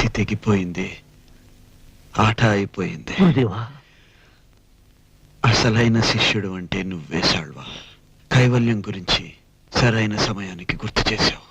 తంతి తెగిపోయింది. ఆట అయిపోయింది. అసలైన శిష్యుడు అంటే నువ్వే సాళ్వా కైవల్యం గురించి సరైన సమయానికి గుర్తు చేశావు.